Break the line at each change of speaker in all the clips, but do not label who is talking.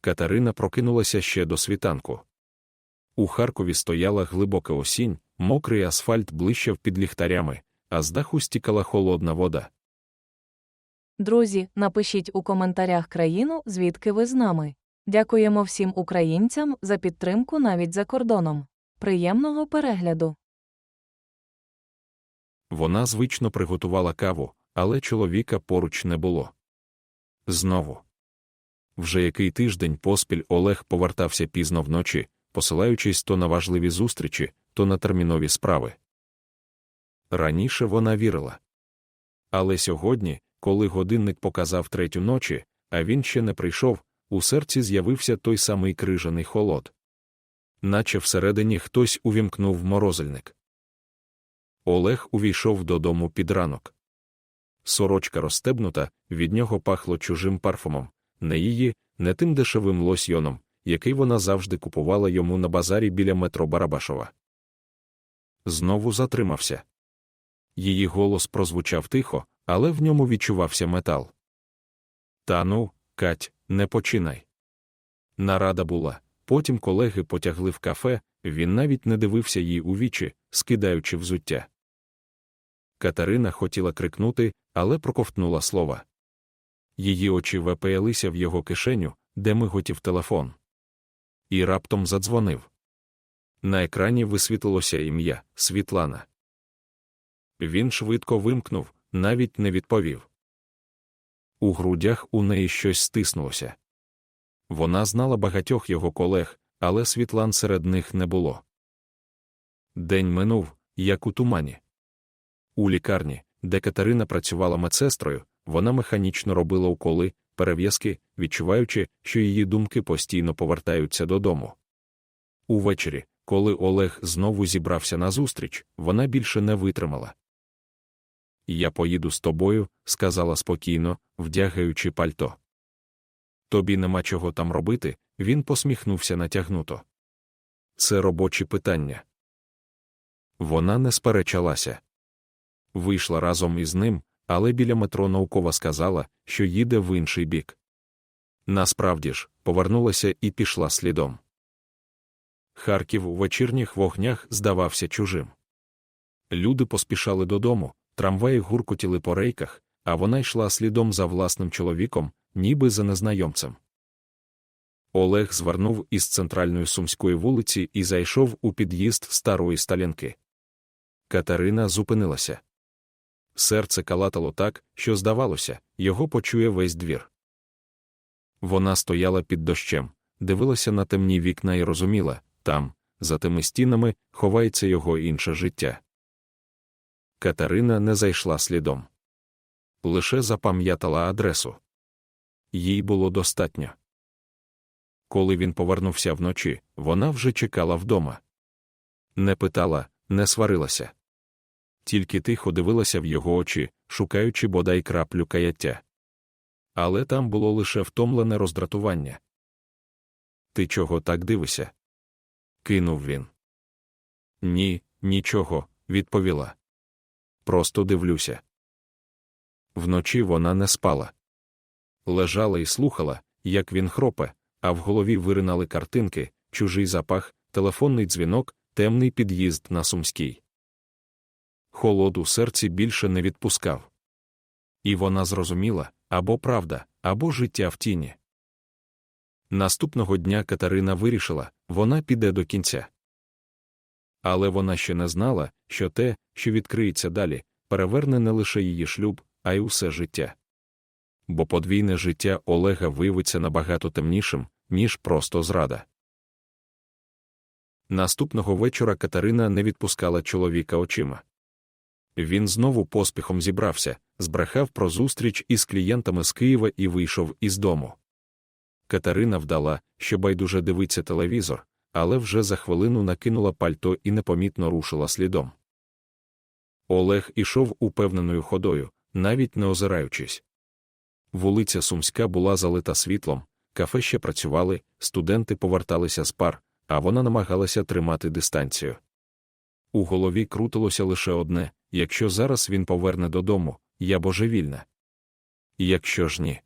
Катерина прокинулася ще до світанку. У Харкові стояла глибока осінь, мокрий асфальт блищав під ліхтарями, а з даху стікала холодна вода.
Друзі, напишіть у коментарях країну, звідки ви з нами. Дякуємо всім українцям за підтримку навіть за кордоном. Приємного перегляду!
Вона звично приготувала каву, але чоловіка поруч не було. Знову. Вже який тиждень поспіль Олег повертався пізно вночі, посилаючись то на важливі зустрічі, то на термінові справи. Раніше вона вірила. Але сьогодні, коли годинник показав третю ночі, а він ще не прийшов, у серці з'явився той самий крижаний холод. Наче всередині хтось увімкнув морозильник. Олег увійшов додому під ранок. Сорочка розстебнута, від нього пахло чужим парфумом, не її, не тим дешевим лосьйоном, який вона завжди купувала йому на базарі біля метро Барабашова. Знову затримався. Її голос прозвучав тихо, але в ньому відчувався метал. Та ну, Кать, не починай. Нарада була. Потім колеги потягли в кафе, він навіть не дивився їй у вічі, скидаючи взуття. Катерина хотіла крикнути, але проковтнула слова. Її очі вепеялися в його кишеню, де миготів телефон. І раптом задзвонив. На екрані висвітлилося ім'я Світлана. Він швидко вимкнув, навіть не відповів. У грудях у неї щось стиснулося. Вона знала багатьох його колег, але Світлан серед них не було. День минув, як у тумані. У лікарні, де Катерина працювала медсестрою, вона механічно робила уколи, перев'язки, відчуваючи, що її думки постійно повертаються додому. Увечері, коли Олег знову зібрався на зустріч, вона більше не витримала. Я поїду з тобою, сказала спокійно, вдягаючи пальто. Тобі нема чого там робити, він посміхнувся натягнуто. Це робочі питання. Вона не сперечалася. Вийшла разом із ним, але біля метро наукова сказала, що їде в інший бік. Насправді ж, повернулася і пішла слідом. Харків у вечірніх вогнях здавався чужим. Люди поспішали додому, трамваї гуркотіли по рейках, а вона йшла слідом за власним чоловіком, ніби за незнайомцем. Олег звернув із центральної сумської вулиці і зайшов у під'їзд старої сталінки. Катерина зупинилася. Серце калатало так, що, здавалося, його почує весь двір. Вона стояла під дощем, дивилася на темні вікна і розуміла там, за тими стінами, ховається його інше життя. Катерина не зайшла слідом. Лише запам'ятала адресу. Їй було достатньо. Коли він повернувся вночі, вона вже чекала вдома. Не питала, не сварилася. Тільки тихо дивилася в його очі, шукаючи бодай краплю каяття. Але там було лише втомлене роздратування. Ти чого так дивишся? кинув він. Ні, нічого, відповіла. Просто дивлюся. Вночі вона не спала. Лежала і слухала, як він хропе, а в голові виринали картинки, чужий запах, телефонний дзвінок, темний під'їзд на Сумській. Холод у серці більше не відпускав. І вона зрозуміла або правда, або життя в тіні. Наступного дня Катерина вирішила, вона піде до кінця. Але вона ще не знала, що те, що відкриється далі, переверне не лише її шлюб, а й усе життя. Бо подвійне життя Олега виявиться набагато темнішим, ніж просто зрада. Наступного вечора Катерина не відпускала чоловіка очима. Він знову поспіхом зібрався, збрехав про зустріч із клієнтами з Києва і вийшов із дому. Катерина вдала, що байдуже дивиться телевізор, але вже за хвилину накинула пальто і непомітно рушила слідом. Олег ішов упевненою ходою, навіть не озираючись. Вулиця Сумська була залита світлом, кафе ще працювали, студенти поверталися з пар, а вона намагалася тримати дистанцію. У голові крутилося лише одне якщо зараз він поверне додому, я божевільна. Якщо ж ні.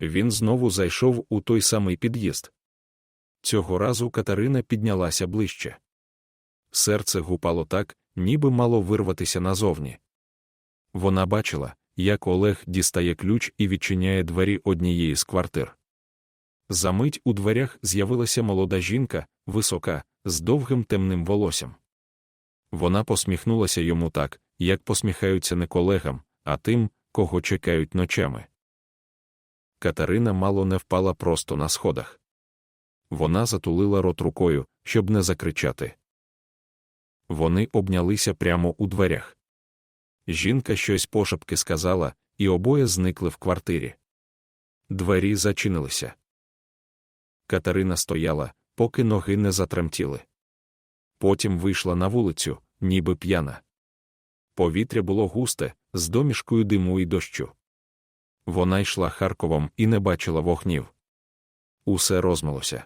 Він знову зайшов у той самий під'їзд. Цього разу Катерина піднялася ближче. Серце гупало так, ніби мало вирватися назовні. Вона бачила, як Олег дістає ключ і відчиняє двері однієї з квартир. Замить у дверях з'явилася молода жінка, висока, з довгим темним волоссям. Вона посміхнулася йому так, як посміхаються не колегам, а тим, кого чекають ночами. Катерина мало не впала просто на сходах. Вона затулила рот рукою, щоб не закричати. Вони обнялися прямо у дверях. Жінка щось пошепки сказала, і обоє зникли в квартирі. Двері зачинилися. Катерина стояла, поки ноги не затремтіли. Потім вийшла на вулицю, ніби п'яна. Повітря було густе, з домішкою диму і дощу. Вона йшла Харковом і не бачила вогнів. Усе розмилося.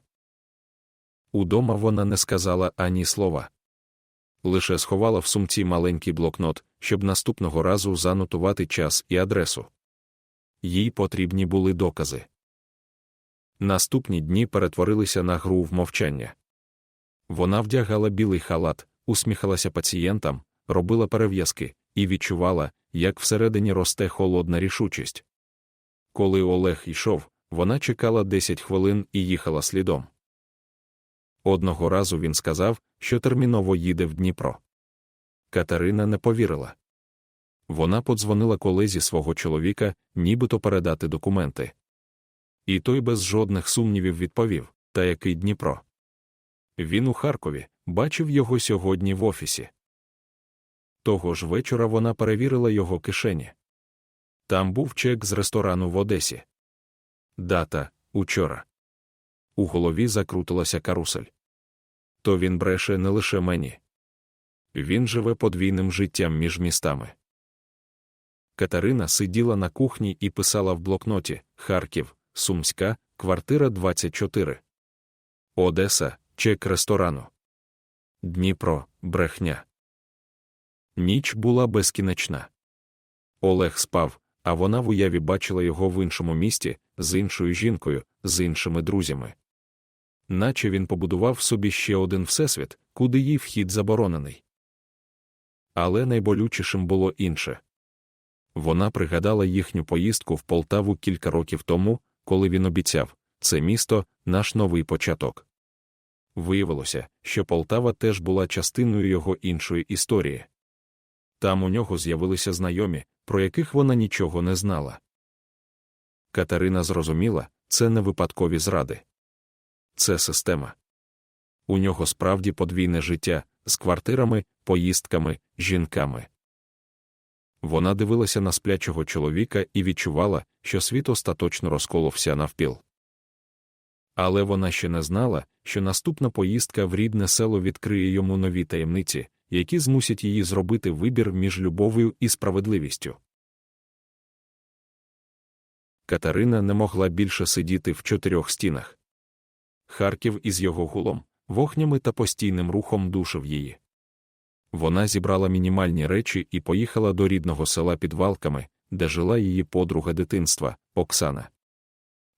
Удома вона не сказала ані слова. Лише сховала в сумці маленький блокнот, щоб наступного разу занотувати час і адресу. Їй потрібні були докази. Наступні дні перетворилися на гру в мовчання. Вона вдягала білий халат, усміхалася пацієнтам, робила перев'язки і відчувала, як всередині росте холодна рішучість. Коли Олег йшов, вона чекала 10 хвилин і їхала слідом. Одного разу він сказав, що терміново їде в Дніпро. Катерина не повірила. Вона подзвонила колезі свого чоловіка, нібито передати документи. І той без жодних сумнівів відповів: Та який Дніпро? Він у Харкові, бачив його сьогодні в офісі. Того ж вечора вона перевірила його кишені. Там був чек з ресторану в Одесі. Дата учора. У голові закрутилася карусель. То він бреше не лише мені. Він живе подвійним життям між містами. Катерина сиділа на кухні і писала в блокноті Харків, Сумська, квартира 24. Одеса, чек ресторану. Дніпро, брехня. Ніч була безкінечна. Олег спав, а вона в уяві бачила його в іншому місті, з іншою жінкою, з іншими друзями. Наче він побудував собі ще один всесвіт, куди їй вхід заборонений. Але найболючішим було інше. Вона пригадала їхню поїздку в Полтаву кілька років тому, коли він обіцяв це місто наш новий початок. Виявилося, що Полтава теж була частиною його іншої історії. Там у нього з'явилися знайомі, про яких вона нічого не знала. Катерина зрозуміла, це не випадкові зради. Це система. У нього справді подвійне життя з квартирами, поїздками, жінками. Вона дивилася на сплячого чоловіка і відчувала, що світ остаточно розколовся навпіл. Але вона ще не знала, що наступна поїздка в рідне село відкриє йому нові таємниці, які змусять її зробити вибір між любов'ю і справедливістю. Катерина не могла більше сидіти в чотирьох стінах. Харків із його гулом, вогнями та постійним рухом душив її. Вона зібрала мінімальні речі і поїхала до рідного села під валками, де жила її подруга дитинства Оксана.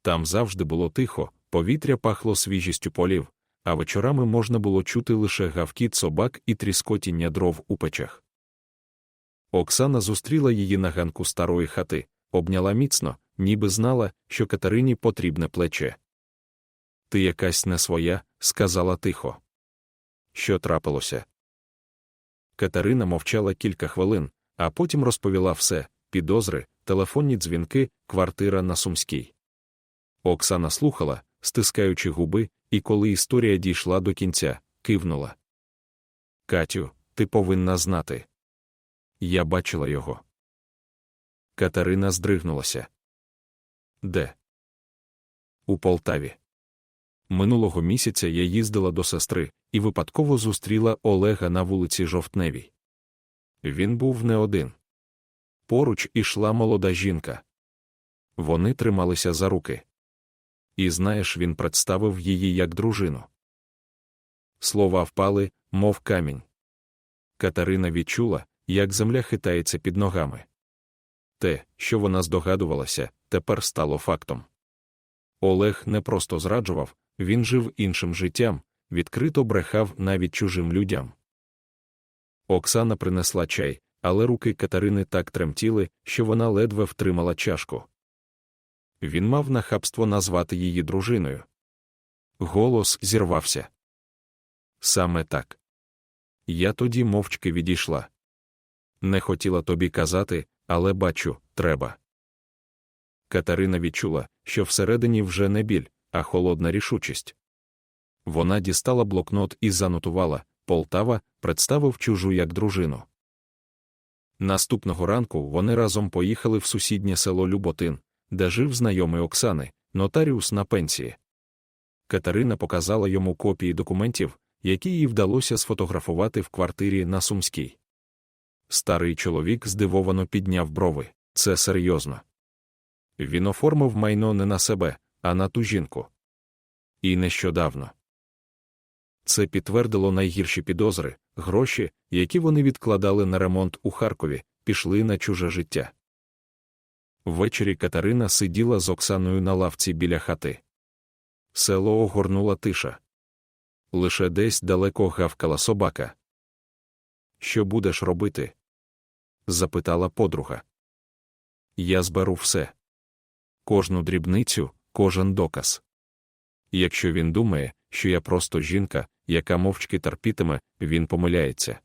Там завжди було тихо, повітря пахло свіжістю полів, а вечорами можна було чути лише гавкіт собак і тріскотіння дров у печах. Оксана зустріла її на ганку старої хати, обняла міцно, ніби знала, що Катерині потрібне плече. Ти якась не своя, сказала тихо. Що трапилося? Катерина мовчала кілька хвилин, а потім розповіла все підозри, телефонні дзвінки, квартира на Сумській. Оксана слухала, стискаючи губи, і коли історія дійшла до кінця, кивнула. Катю, ти повинна знати. Я бачила його. Катерина здригнулася. Де? У Полтаві. Минулого місяця я їздила до сестри і випадково зустріла Олега на вулиці Жовтневій. Він був не один. Поруч ішла молода жінка. Вони трималися за руки. І знаєш, він представив її як дружину. Слова впали, мов камінь. Катерина відчула, як земля хитається під ногами. Те, що вона здогадувалася, тепер стало фактом. Олег не просто зраджував, він жив іншим життям, відкрито брехав навіть чужим людям. Оксана принесла чай, але руки Катерини так тремтіли, що вона ледве втримала чашку. Він мав нахабство назвати її дружиною. Голос зірвався. Саме так. Я тоді мовчки відійшла. Не хотіла тобі казати, але бачу, треба. Катерина відчула, що всередині вже не біль, а холодна рішучість. Вона дістала блокнот і занотувала Полтава, представив чужу як дружину. Наступного ранку вони разом поїхали в сусіднє село Люботин, де жив знайомий Оксани, нотаріус на пенсії. Катерина показала йому копії документів, які їй вдалося сфотографувати в квартирі на Сумській. Старий чоловік здивовано підняв брови. Це серйозно. Він оформив майно не на себе, а на ту жінку. І нещодавно. Це підтвердило найгірші підозри, гроші, які вони відкладали на ремонт у Харкові, пішли на чуже життя. Ввечері Катерина сиділа з Оксаною на лавці біля хати. Село огорнула тиша. Лише десь далеко гавкала собака. Що будеш робити? запитала подруга. Я зберу все. Кожну дрібницю, кожен доказ. Якщо він думає, що я просто жінка, яка мовчки терпітиме, він помиляється.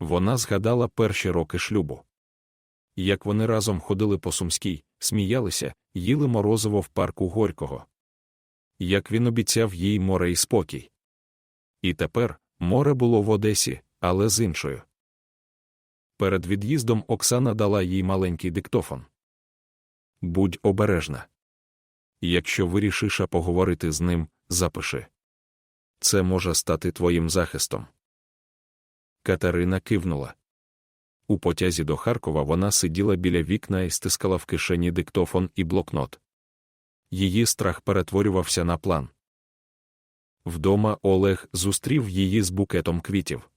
Вона згадала перші роки шлюбу. Як вони разом ходили по Сумській, сміялися, їли морозиво в парку Горького. Як він обіцяв їй море і спокій. І тепер море було в Одесі, але з іншою. Перед від'їздом Оксана дала їй маленький диктофон. Будь обережна. Якщо вирішиш поговорити з ним, запиши. Це може стати твоїм захистом. Катерина кивнула. У потязі до Харкова вона сиділа біля вікна і стискала в кишені диктофон і блокнот. Її страх перетворювався на план. Вдома Олег зустрів її з букетом квітів.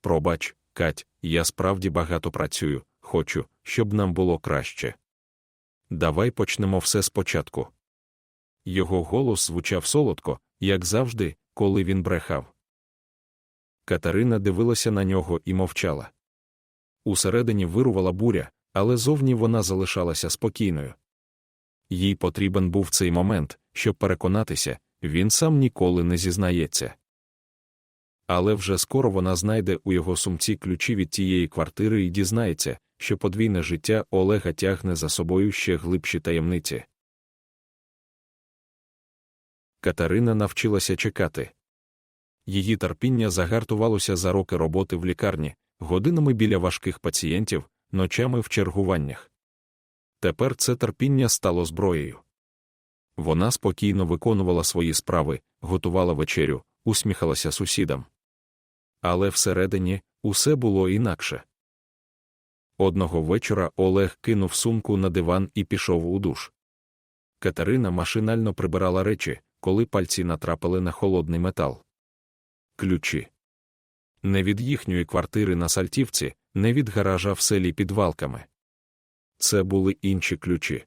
Пробач, Кать, я справді багато працюю, хочу, щоб нам було краще. Давай почнемо все спочатку. Його голос звучав солодко, як завжди, коли він брехав. Катерина дивилася на нього і мовчала. Усередині вирувала буря, але зовні вона залишалася спокійною. Їй потрібен був цей момент, щоб переконатися, він сам ніколи не зізнається. Але вже скоро вона знайде у його сумці ключі від тієї квартири і дізнається, що подвійне життя Олега тягне за собою ще глибші таємниці. Катерина навчилася чекати. Її терпіння загартувалося за роки роботи в лікарні, годинами біля важких пацієнтів, ночами в чергуваннях. Тепер це терпіння стало зброєю. Вона спокійно виконувала свої справи, готувала вечерю, усміхалася сусідам. Але всередині усе було інакше. Одного вечора Олег кинув сумку на диван і пішов у душ. Катерина машинально прибирала речі, коли пальці натрапили на холодний метал. Ключі. Не від їхньої квартири на Сальтівці, не від гаража в селі під валками. Це були інші ключі.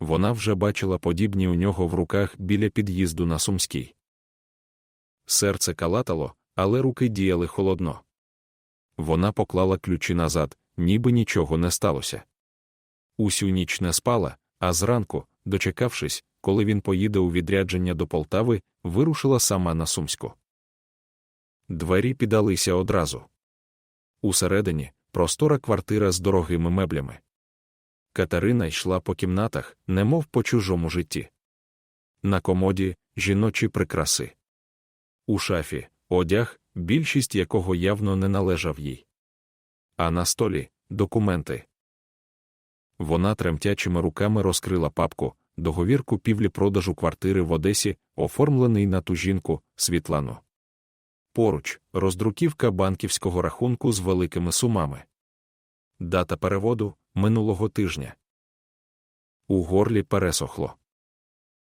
Вона вже бачила подібні у нього в руках біля під'їзду на Сумській. Серце калатало, але руки діяли холодно. Вона поклала ключі назад, ніби нічого не сталося. Усю ніч не спала, а зранку, дочекавшись, коли він поїде у відрядження до Полтави, вирушила сама на Сумську. Двері піддалися одразу. Усередині простора квартира з дорогими меблями. Катерина йшла по кімнатах, немов по чужому житті. На комоді жіночі прикраси. У шафі одяг, більшість якого явно не належав їй. А на столі документи. Вона тремтячими руками розкрила папку, договір купівлі продажу квартири в Одесі, оформлений на ту жінку Світлану. Поруч роздруківка банківського рахунку з великими сумами. Дата переводу минулого тижня. У горлі пересохло.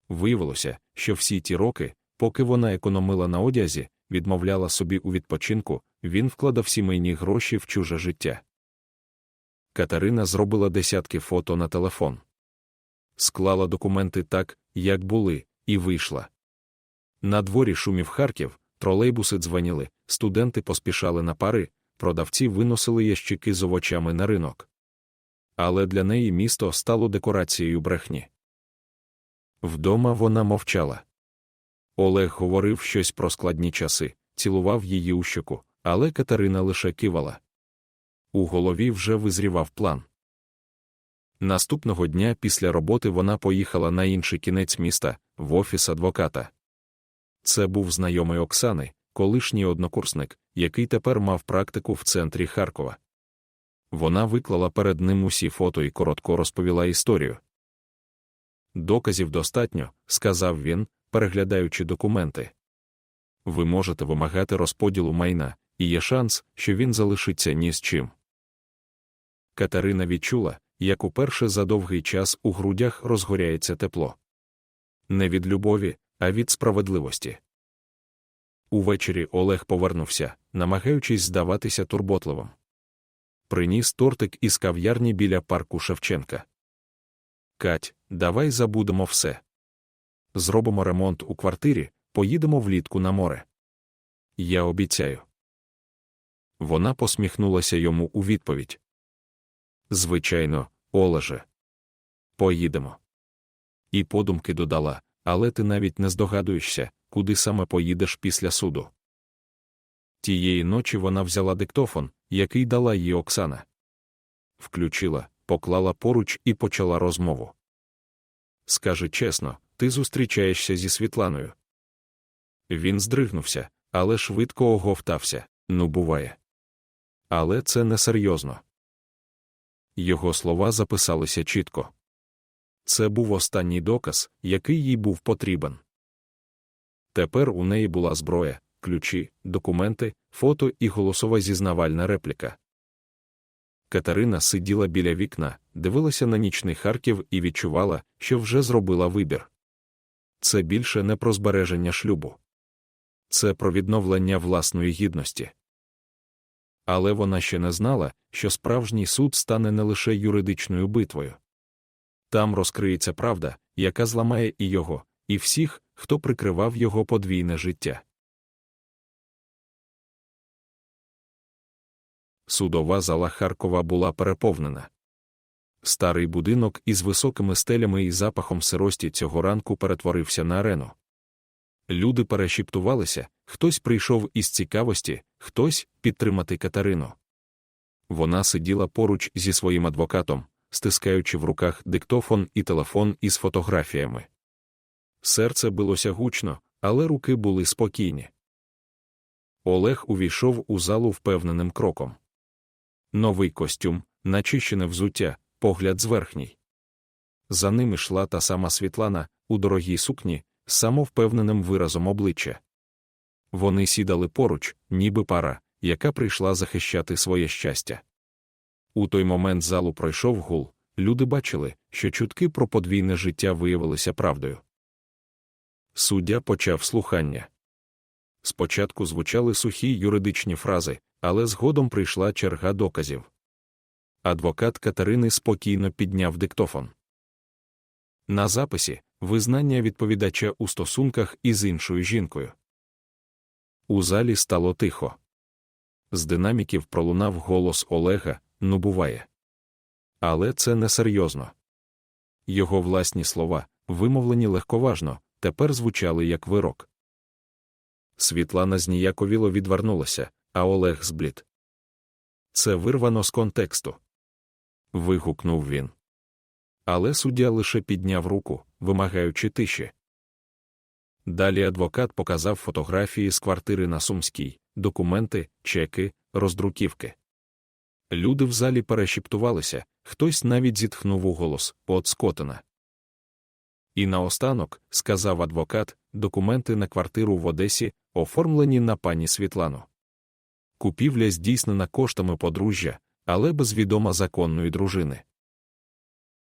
Виявилося, що всі ті роки, поки вона економила на одязі, відмовляла собі у відпочинку, він вкладав сімейні гроші в чуже життя. Катерина зробила десятки фото на телефон. склала документи так, як були, і вийшла. На дворі шумів Харків, тролейбуси дзвоніли, студенти поспішали на пари, продавці виносили ящики з овочами на ринок. Але для неї місто стало декорацією брехні. Вдома вона мовчала. Олег говорив щось про складні часи, цілував її у щоку, але Катерина лише кивала. У голові вже визрівав план. Наступного дня після роботи вона поїхала на інший кінець міста, в офіс адвоката. Це був знайомий Оксани, колишній однокурсник, який тепер мав практику в центрі Харкова. Вона виклала перед ним усі фото і коротко розповіла історію. Доказів достатньо, сказав він, переглядаючи документи. Ви можете вимагати розподілу майна, і є шанс, що він залишиться ні з чим. Катерина відчула, як уперше за довгий час у грудях розгоряється тепло. Не від любові, а від справедливості. Увечері Олег повернувся, намагаючись здаватися турботливим. Приніс тортик із кав'ярні біля парку Шевченка. Кать, давай забудемо все. Зробимо ремонт у квартирі, поїдемо влітку на море. Я обіцяю. Вона посміхнулася йому у відповідь. Звичайно, Олеже. Поїдемо. І подумки додала, але ти навіть не здогадуєшся, куди саме поїдеш після суду. Тієї ночі вона взяла диктофон, який дала їй Оксана. Включила, поклала поруч і почала розмову. Скажи чесно, ти зустрічаєшся зі Світланою. Він здригнувся, але швидко оговтався ну, буває. Але це несерйозно. Його слова записалися чітко. Це був останній доказ, який їй був потрібен. Тепер у неї була зброя, ключі, документи, фото і голосова зізнавальна репліка. Катерина сиділа біля вікна, дивилася на нічний Харків і відчувала, що вже зробила вибір. Це більше не про збереження шлюбу, це про відновлення власної гідності. Але вона ще не знала, що справжній суд стане не лише юридичною битвою. Там розкриється правда, яка зламає і його, і всіх, хто прикривав його подвійне життя. Судова зала Харкова була переповнена. Старий будинок із високими стелями і запахом сирості цього ранку перетворився на арену. Люди перешіптувалися, хтось прийшов із цікавості, хтось підтримати Катерину. Вона сиділа поруч зі своїм адвокатом, стискаючи в руках диктофон і телефон із фотографіями. Серце билося гучно, але руки були спокійні. Олег увійшов у залу впевненим кроком. Новий костюм, начищене взуття, погляд зверхній. За ним йшла та сама Світлана у дорогій сукні, з самовпевненим виразом обличчя. Вони сідали поруч, ніби пара, яка прийшла захищати своє щастя. У той момент залу пройшов гул, люди бачили, що чутки про подвійне життя виявилися правдою. Суддя почав слухання. Спочатку звучали сухі юридичні фрази, але згодом прийшла черга доказів. Адвокат Катерини спокійно підняв диктофон. На записі визнання відповідача у стосунках із іншою жінкою. У залі стало тихо. З динаміків пролунав голос Олега ну буває. Але це несерйозно. Його власні слова, вимовлені легковажно, тепер звучали як вирок. Світлана зніяковіло відвернулася, а Олег зблід. Це вирвано з контексту. вигукнув він. Але суддя лише підняв руку, вимагаючи тиші. Далі адвокат показав фотографії з квартири на Сумській, документи, чеки, роздруківки. Люди в залі перешіптувалися, хтось навіть зітхнув у голос от Скотина. І наостанок, сказав адвокат, документи на квартиру в Одесі, оформлені на пані Світлану. Купівля здійснена коштами подружжя, але без відома законної дружини.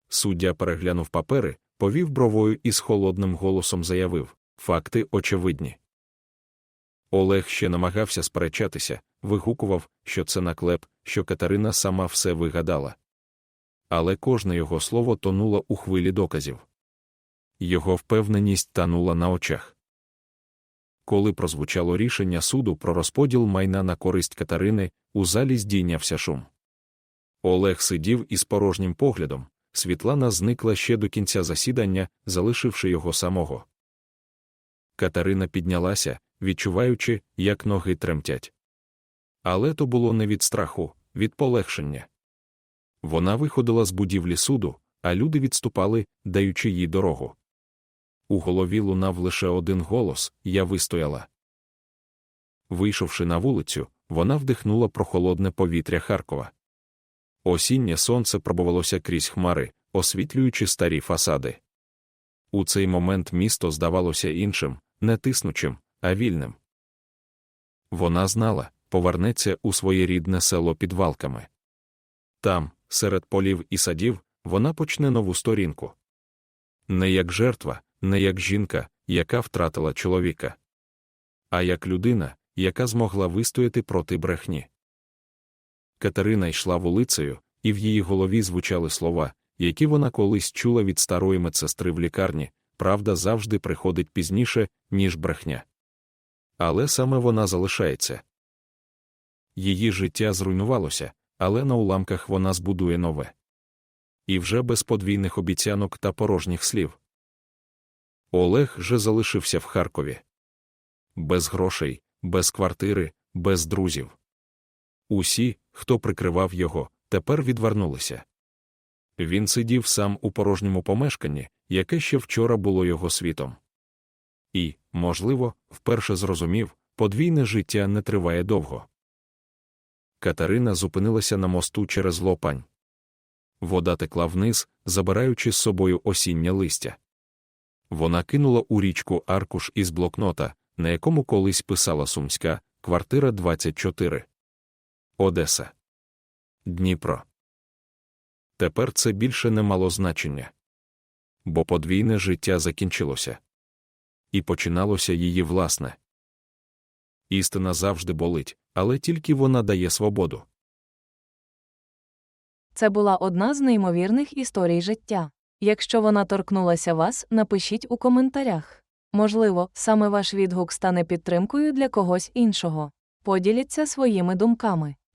Суддя переглянув папери, повів бровою і з холодним голосом заявив факти очевидні. Олег ще намагався сперечатися, вигукував, що це наклеп, що Катерина сама все вигадала. але кожне його слово тонуло у хвилі доказів. Його впевненість танула на очах. Коли прозвучало рішення суду про розподіл майна на користь Катерини, у залі здійнявся шум. Олег сидів із порожнім поглядом, Світлана зникла ще до кінця засідання, залишивши його самого. Катерина піднялася, відчуваючи, як ноги тремтять. Але то було не від страху, від полегшення. Вона виходила з будівлі суду, а люди відступали, даючи їй дорогу. У голові лунав лише один голос я вистояла. Вийшовши на вулицю, вона вдихнула прохолодне повітря Харкова. Осіннє сонце пробувалося крізь хмари, освітлюючи старі фасади. У цей момент місто здавалося іншим, не тиснучим, а вільним. Вона знала, повернеться у своє рідне село під валками. Там, серед полів і садів, вона почне нову сторінку. Не як жертва, не як жінка, яка втратила чоловіка, а як людина, яка змогла вистояти проти брехні. Катерина йшла вулицею, і в її голові звучали слова, які вона колись чула від старої медсестри в лікарні правда завжди приходить пізніше, ніж брехня. Але саме вона залишається. Її життя зруйнувалося, але на уламках вона збудує нове. І вже без подвійних обіцянок та порожніх слів. Олег же залишився в Харкові. Без грошей, без квартири, без друзів. Усі, хто прикривав його, тепер відвернулися. Він сидів сам у порожньому помешканні, яке ще вчора було його світом. І, можливо, вперше зрозумів, подвійне життя не триває довго. Катерина зупинилася на мосту через лопань. Вода текла вниз, забираючи з собою осіннє листя. Вона кинула у річку аркуш із блокнота, на якому колись писала Сумська, квартира 24. Одеса. Дніпро. Тепер це більше не мало значення. Бо подвійне життя закінчилося. І починалося її власне. Істина завжди болить, але тільки вона дає свободу.
Це була одна з неймовірних історій життя. Якщо вона торкнулася вас, напишіть у коментарях. Можливо, саме ваш відгук стане підтримкою для когось іншого. Поділіться своїми думками.